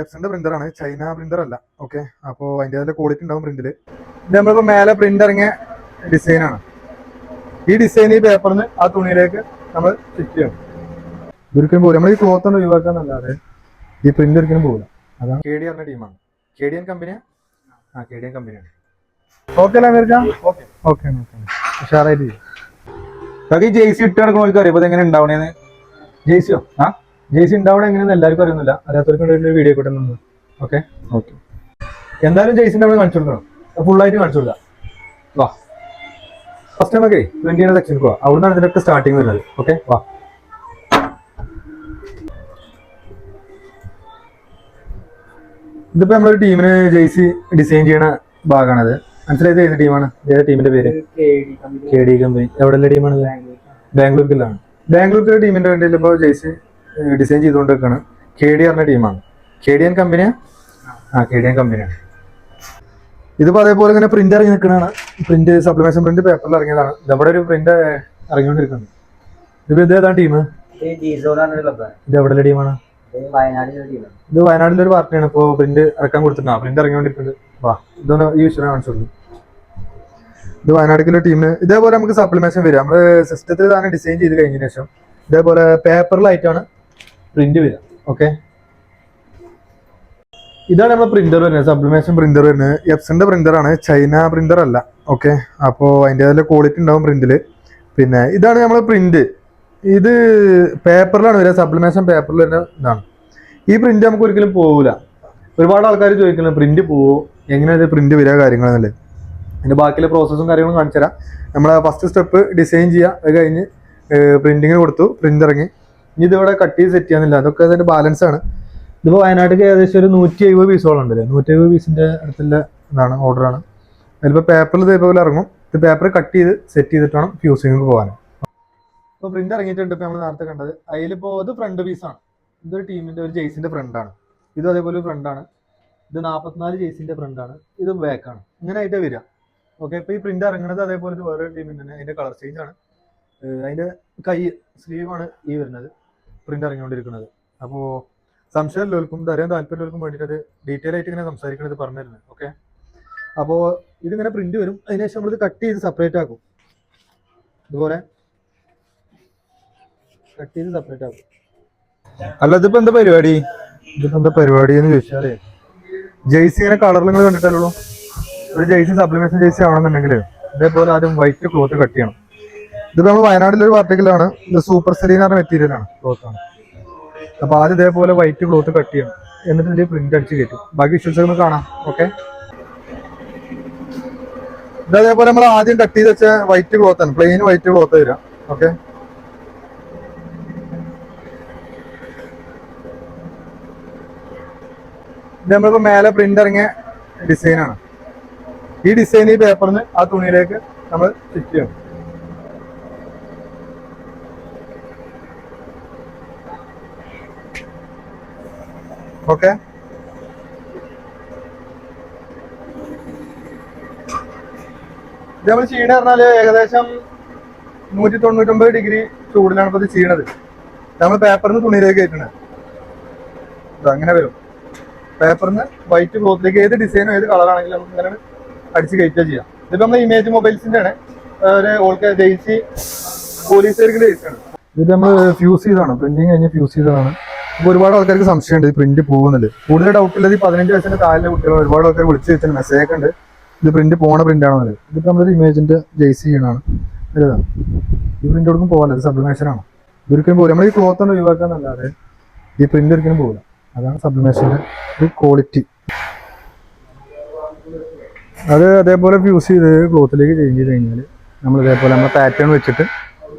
എപ്സന്റെ printer ആണ്. China printer അല്ല. Okay അപ്പോൾ അതിന്റെ ക്വാളിറ്റി ഉണ്ടാവും പ്രിന്റിൽ ഇത് നമ്മളിപ്പോൾ മേലെ പ്രിന്റ് ഇറങ്ങിയ ഡിസൈൻ ആണ്. ഈ ഡിസൈൻ ഈ പേപ്പറിന് ആ തുണിയിലേക്ക് നമ്മൾ ഫിറ്റ് ചെയ്യണം. ഒരിക്കലും പോകും നമ്മൾ ഈ ക്ലോത്ത് ഒന്ന് ഒഴിവാക്കാന്നല്ലാതെ ഈ പ്രിന്റ് ഒരിക്കലും പോകില്ല അതാണ് കെ ഡി പറഞ്ഞ ടീമാണ് കെ ഡി എൻ കമ്പനിയാണ് ആ? കെ ഡി എൻ കമ്പനിയാണ് ഓക്കെ അല്ലേ അമീർക്ക ഓക്കെ ഓക്കെ ഉഷാറായിട്ട് ചെയ്യും. ഈ ജെയ്സി ഇട്ട് നടക്കുന്നവർക്ക് അറിയാം ഇത് എങ്ങനെ ഉണ്ടാവണേന്ന്? ജെയ്സിയോ ആ? ജെയ്സി ഉണ്ടാവണം എങ്ങനെയെന്ന് എല്ലാവർക്കും അറിയുന്നില്ല. അറിയാത്തവർക്ക് ഒരു വീഡിയോ കിട്ടുന്നുണ്ട് ഓക്കെ ഓക്കെ എന്തായാലും ജെയ്സിന്റെ അവിടെ കാണിച്ചു കൊടുക്കണം. ഫുള്ളായിട്ട് കാണിച്ചു കൊടുക്കാം. വാ. ഫസ്റ്റ് നമുക്ക് ട്വന്റിയുടെ സെക്ഷനിൽ പോവാം അവിടുന്നാണ് ഇതിനൊക്കെ സ്റ്റാർട്ടിങ് വരുന്നത്. ഓക്കെ വാ. ഇതിപ്പോ നമ്മളൊരു ടീമിന് ജെയ്സി ഡിസൈൻ ചെയ്യണ ഭാഗമാണത്. മനസ്സിലായത് ഏത് ടീമാണ് ഏത് ടീമിന്റെ പേര്? കെ ഡി കമ്പനി എവിടെയുള്ള ടീമാണ് ബാംഗ്ലൂരിലാണ്. ബാംഗ്ലൂരിലെ ടീമിന്റെ വേണ്ടിയിട്ട് ഇപ്പോൾ ജെയ്സി ഡിസൈൻ ചെയ്തുകൊണ്ടിരിക്കുകയാണ്. കെ ഡി പറഞ്ഞ ടീമാണ്. കെ ഡി എൻ കമ്പനിയാണ് ആ? കെ ഡി എൻ കമ്പനിയാണ് ഇതിപ്പോ അതേപോലെ ഇങ്ങനെ പ്രിന്റ് ഇറങ്ങി നിൽക്കുന്നതാണ് പ്രിന്റ് സപ്ലിമേഷൻ പ്രിന്റ് പേപ്പറിൽ ഇറങ്ങിയതാണ്. നമ്മുടെ ഒരു പ്രിന്റ് ഇറങ്ങിക്കൊണ്ടിരിക്കുന്നത് ഇതിപ്പോ ഇത് ഏതാണ് ടീം? ഇത് എവിടെ ടീമാണ്? ഇത് വയനാട്ടിലെ ഒരു പാർട്ടിയാണ് ഇപ്പോൾ പ്രിന്റ് ഇറക്കാൻ കൊടുത്തിട്ടുണ്ട്. പ്രിന്റ് ഇറങ്ങിക്കൊണ്ടിരിക്കുന്നത് വാ ഇതൊന്ന് ഈ വിഷയം കാണിച്ചുള്ളൂ ഇത് വയനാട്ടിലെ ടീമിന് ഇതേപോലെ നമുക്ക് സപ്ലിമേഷൻ വരിക. നമ്മുടെ സിസ്റ്റത്തിൽ തന്നെ ഡിസൈൻ ചെയ്ത് കഴിഞ്ഞതിന് ശേഷം ഇതേപോലെ പേപ്പറിലായിട്ടാണ് പ്രിന്റ് വരിക ഓക്കെ ഇതാണ് നമ്മുടെ പ്രിന്റർ വരുന്നത്. സപ്ലിമേഷൻ പ്രിന്റർ വരുന്നത്. എപ്സന്റെ പ്രിന്റർ ആണ്. ചൈന പ്രിന്റർ അല്ല ഓക്കെ അപ്പോൾ അതിന്റെ ക്വാളിറ്റി ഉണ്ടാവും പ്രിന്റിൽ പിന്നെ ഇതാണ് നമ്മൾ പ്രിന്റ് ഇത് പേപ്പറിലാണ് വരിക. സപ്ലിമേഷൻ പേപ്പറിൽ വരുന്ന ഇതാണ്. ഈ പ്രിന്റ് നമുക്ക് ഒരിക്കലും പോകില്ല ഒരുപാട് ആൾക്കാർ ചോദിക്കുന്നത് പ്രിന്റ് പോവോ? എങ്ങനെയാണ് പ്രിന്റ് വരിക കാര്യങ്ങളെന്നല്ലേ അതിന്റെ ബാക്കിയുള്ള പ്രോസസ്സും കാര്യങ്ങളും കാണിച്ചു തരാം നമ്മൾ ഫസ്റ്റ് സ്റ്റെപ്പ് ഡിസൈൻ ചെയ്യുക. അത് കഴിഞ്ഞ് പ്രിന്റിങ്ങിന് കൊടുത്തു. പ്രിന്റ് ഇറങ്ങി. ഇനി ഇതിവിടെ കട്ട് ചെയ്ത് സെറ്റ് ചെയ്യാനില്ല. അതൊക്കെ അതിന്റെ ബാലൻസ് ആണ്. ഇതിപ്പോൾ വയനാട്ടിലേക്ക് ഏകദേശം ഒരു നൂറ്റി എഴുപത് പീസോളം ഉണ്ടല്ലേ? നൂറ്റി എഴുപത് പീസിന്റെ അടുത്തുള്ള ഇതാണ് ഓർഡറാണ് അതിലിപ്പോൾ പേപ്പറിൽ ഇതേപോലെ ഇറങ്ങും. ഇത് പേപ്പർ കട്ട് ചെയ്ത് സെറ്റ് ചെയ്തിട്ട് വേണം ഫ്യൂസിങ് പോകാൻ. ഇപ്പോൾ പ്രിന്റ് ഇറങ്ങിയിട്ടുണ്ട് ഇപ്പൊ നമ്മൾ നേരത്തെ കണ്ടത്. അതിലിപ്പോൾ ഇത് ഫ്രണ്ട് പീസാണ് ഇതൊരു ടീമിന്റെ ഒരു ജെയ്സിന്റെ ഫ്രണ്ടാണ് ഇതും അതേപോലെ ഫ്രണ്ട് ഫ്രണ്ടാണ് ഇത് നാൽപ്പത്തിനാല് ജെയ്സിന്റെ ഫ്രണ്ടാണ് ഇത് ബാക്കാണ് ഇങ്ങനെ ആയിട്ട് വരിക. ഓക്കെ ഇപ്പൊ ഈ പ്രിന്റ് ഇറങ്ങുന്നത് അതേപോലെ വേറെ ടീമിന്റെ തന്നെ. അതിന്റെ കളർ ചേഞ്ച് ആണ്. അതിന്റെ കൈ സ്ലീവാണ് ഈ വരുന്നത്. പ്രിന്റ് ഇറങ്ങിക്കൊണ്ടിരിക്കുന്നത്. അപ്പോ സംശയമുള്ളവർക്കും ഇത് അറിയാൻ താല്പര്യമുള്ളവർക്കും വേണ്ടിയിട്ട് അത് ഡീറ്റെയിൽ ആയിട്ട് ഇങ്ങനെ സംസാരിക്കുന്നത് പറഞ്ഞു ഓക്കെ അപ്പോ ഇതിങ്ങനെ പ്രിന്റ് വരും. അതിനുശേഷം നമ്മളിത് കട്ട് ചെയ്ത് സെപ്പറേറ്റ് ആക്കും. ഇതുപോലെ കട്ട് ചെയ്ത് സെപ്പറേറ്റ് ആക്കും. അല്ല ഇതിപ്പോ എന്താ പരിപാടി? ഇതിപ്പോ എന്താ പരിപാടി എന്ന് ചോദിച്ചാലേ ജേഴ്സി ഇങ്ങനെ കളറിൽ നിങ്ങൾ കണ്ടിട്ടല്ലോ ഒരു ജേഴ്സി സപ്ലിമേഷൻ ജേഴ്സി ആവണമെന്നുണ്ടെങ്കിൽ ഇതേപോലെ ആദ്യം വൈറ്റ് ക്ലോത്ത് കട്ട് ചെയ്യണം. ഇതിപ്പോ നമ്മൾ വയനാട്ടിലെ ഒരു പാർട്ടിക്കലാണ് ഇത് സൂപ്പർ സെലീൻ പറഞ്ഞ മെറ്റീരിയൽ ആണ്. ക്ലോത്ത് ആണ്. അപ്പൊ ആദ്യം ഇതേപോലെ വൈറ്റ് ക്ലോത്ത് കട്ട് ചെയ്യണം. എന്നിട്ട് ഇതിൽ പ്രിന്റ് അടിച്ച് കയറ്റും. ബാക്കി ഇഷ്യൂസ് ഒന്ന് കാണാം. ഓക്കെ ഇത് അതേപോലെ നമ്മൾ ആദ്യം കട്ട് ചെയ്ത് വെച്ച വൈറ്റ് ക്ലോത്ത് ആണ്. പ്ലെയിൻ വൈറ്റ് ക്ലോത്ത് തരാം. ഓക്കെ ഇത് നമ്മളിപ്പോ മേലെ പ്രിന്റ് ഇറങ്ങിയ ഡിസൈൻ ആണ്. ഈ ഡിസൈൻ ഈ പേപ്പറിന് ആ തുണിയിലേക്ക് നമ്മൾ ഫിറ്റ് ചെയ്യണം. ഓക്കെ. ഇത് നമ്മൾ ചെയ്യണ പറഞ്ഞാൽ ഏകദേശം നൂറ്റി തൊണ്ണൂറ്റൊമ്പത് ഡിഗ്രി ചൂടിലാണ് ഇപ്പൊ ഇത് ചെയ്യണത് നമ്മൾ പേപ്പറിന് തുണിയിലേക്ക് കയറ്റണേ. അങ്ങനെ വരും. പേപ്പറിന് വൈറ്റ് ക്ലോത്തിലേക്ക് ഏത് ഡിസൈനും ഏത് കളറാണെങ്കിലും നമുക്ക് ഇങ്ങനെ അടിച്ച് കയറ്റുക ചെയ്യാം. ഇതിപ്പോ നമ്മൾ ഇമേജ് മൊബൈൽസിന്റെ ആണ് ഓൾക്ക് ജയിച്ച് പോലീസുകാർക്ക് ജയിച്ചാണ്. ഇത് നമ്മൾ ഫ്യൂസ് ചെയ്താണ് പ്രിന്റിങ് കഴിഞ്ഞ് ഫ്യൂസ് ചെയ്തതാണ്. ഇപ്പൊ ഒരുപാട് ആൾക്കാർക്ക് സംശയമുണ്ട് ഈ പ്രിന്റ് പോകുന്നുണ്ട്. കൂടുതൽ ഡൗട്ട് ഉള്ളത് ഈ പതിനഞ്ച് വയസ്സിന്റെ താഴെ കുട്ടികൾ ഒരുപാട് ആൾക്കാർ വിളിച്ച് വെച്ചിട്ട് മെസ്സേജ് ഒക്കെ ഉണ്ട്. ഇത് പ്രിന്റ് പോണ പ്രിന്റ് ആണോ ഇത് നമ്മളൊരു ഇമേജിന്റെ ജെയ്സി ചെയ്യണതാണ്. ഇതാണ് ഈ പ്രിന്റ് ഒടുക്കും പോകാൻ സബ്ലിമേഷൻ ആണ്. ഇതൊരിക്കലും പോകില്ല നമ്മൾ ഈ ക്ലോത്ത് ഒന്ന് ഒഴിവാക്കാന്നല്ലാതെ ഈ പ്രിന്റ് ഒരിക്കലും പോകില്ല അതാണ് സബ്ലിമേഷന്റെ ഒരു ക്വാളിറ്റി അത് അതേപോലെ ഫ്യൂസ് ചെയ്ത് ക്ലോത്തിലേക്ക് ചേഞ്ച് ചെയ്ത് കഴിഞ്ഞാൽ നമ്മൾ ഇതേപോലെ നമ്മൾ പാറ്റേൺ വെച്ചിട്ട്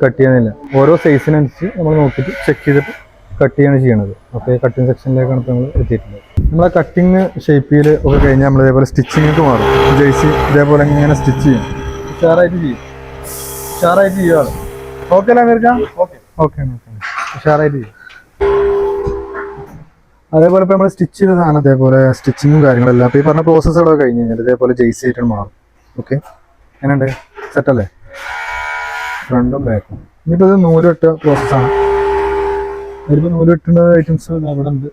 കട്ട് ചെയ്യുന്നില്ല ഓരോ സൈസിനനുസരിച്ച് നമ്മൾ നോക്കിയിട്ട് ചെക്ക് ചെയ്തിട്ട് കട്ട് ചെയ്യാണ് ചെയ്യണത്. ഓക്കെ കട്ടിങ് സെക്ഷനിലേക്കാണ് ഇപ്പോൾ നമ്മൾ എത്തിയിട്ടുള്ളത്. നമ്മളെ കട്ടിങ് ഷേപ്പിൽ ഒക്കെ കഴിഞ്ഞാൽ നമ്മൾ ഇതേപോലെ സ്റ്റിച്ചിങ്ങിലേക്ക് മാറും. ജേഴ്സി ഇതേപോലെ ഇങ്ങനെ സ്റ്റിച്ച് ചെയ്യും. ഉഷാറായിട്ട് ചെയ്യും. ഉഷാറായിട്ട് ചെയ്യുവാണ് ഓക്കെ അല്ലേ അമീർക്ക? ഓക്കെ ഓക്കെ ഉഷാറായിട്ട് ചെയ്യും. അതേപോലെ ഇപ്പോൾ നമ്മൾ സ്റ്റിച്ച് ചെയ്ത സാധനം അതേപോലെ സ്റ്റിച്ചിങ്ങും കാര്യങ്ങളെല്ലാം. അപ്പോൾ ഈ പറഞ്ഞ പ്രോസസ്സുകളൊക്കെ കഴിഞ്ഞ് കഴിഞ്ഞാൽ ഇതേപോലെ ജേഴ്സി ആയിട്ട് മാറും. ഓക്കെ എങ്ങനെയുണ്ട്? സെറ്റല്ലേ ഫ്രണ്ടും ബാക്കും ഇനിയിപ്പോൾ ഇത് നൂലിട്ട പ്രോസസ്സാണ് അതിലിപ്പോൾ നൂലിട്ടുന്ന ഐറ്റംസ് അവിടെ ഉണ്ട്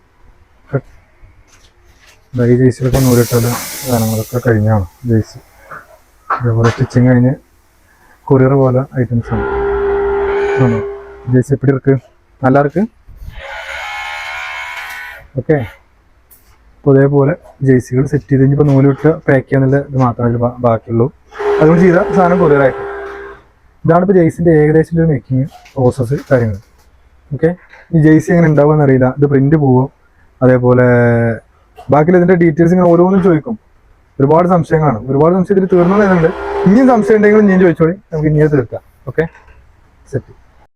ഈ ജേഴ്സിലൊക്കെ കിട്ടാതെ സാധനങ്ങളൊക്കെ കഴിഞ്ഞാണ് ജേഴ്സി അതേപോലെ സ്റ്റിച്ചിങ് കഴിഞ്ഞ് കൊറിയർ പോലെ ഐറ്റംസ് ആണ്. ആണോ? എപ്പിടി ഇറക്ക്? நல்லா இருக்கு ഓക്കെ അപ്പൊ അതേപോലെ ജേഴ്സികൾ സെറ്റ് ചെയ്ത് കഴിഞ്ഞപ്പോ നൂൽ വിട്ട് പാക്ക് ചെയ്യാന്നുള്ള ഇത് മാത്രമേ ബാക്കിയുള്ളൂ. അതുകൊണ്ട് ചെയ്ത സാധനം കൊറിയറായിട്ട് ഇതാണ് ഇപ്പൊ ജേഴ്സിന്റെ ഏകദേശം ഒരു മേക്കിംഗ് പ്രോസസ്സ് കാര്യങ്ങൾ. ഓക്കെ ഈ ജേഴ്സി എങ്ങനെ ഉണ്ടാവുമെന്ന് അറിയില്ല. ഇത് പ്രിന്റ് പോവും. അതേപോലെ ബാക്കി ഇതിന്റെ ഡീറ്റെയിൽസ് ഇങ്ങനെ ഓരോന്നും ചോദിക്കും. ഒരുപാട് സംശയങ്ങളാണ്. ഒരുപാട് സംശയം ഇതിൽ തീർന്നു ഇനിയും സംശയം ഉണ്ടെങ്കിലും ഞാൻ ചോദിച്ചോളി. നമുക്ക് ഇനിയത് തീർക്കാം. Okay set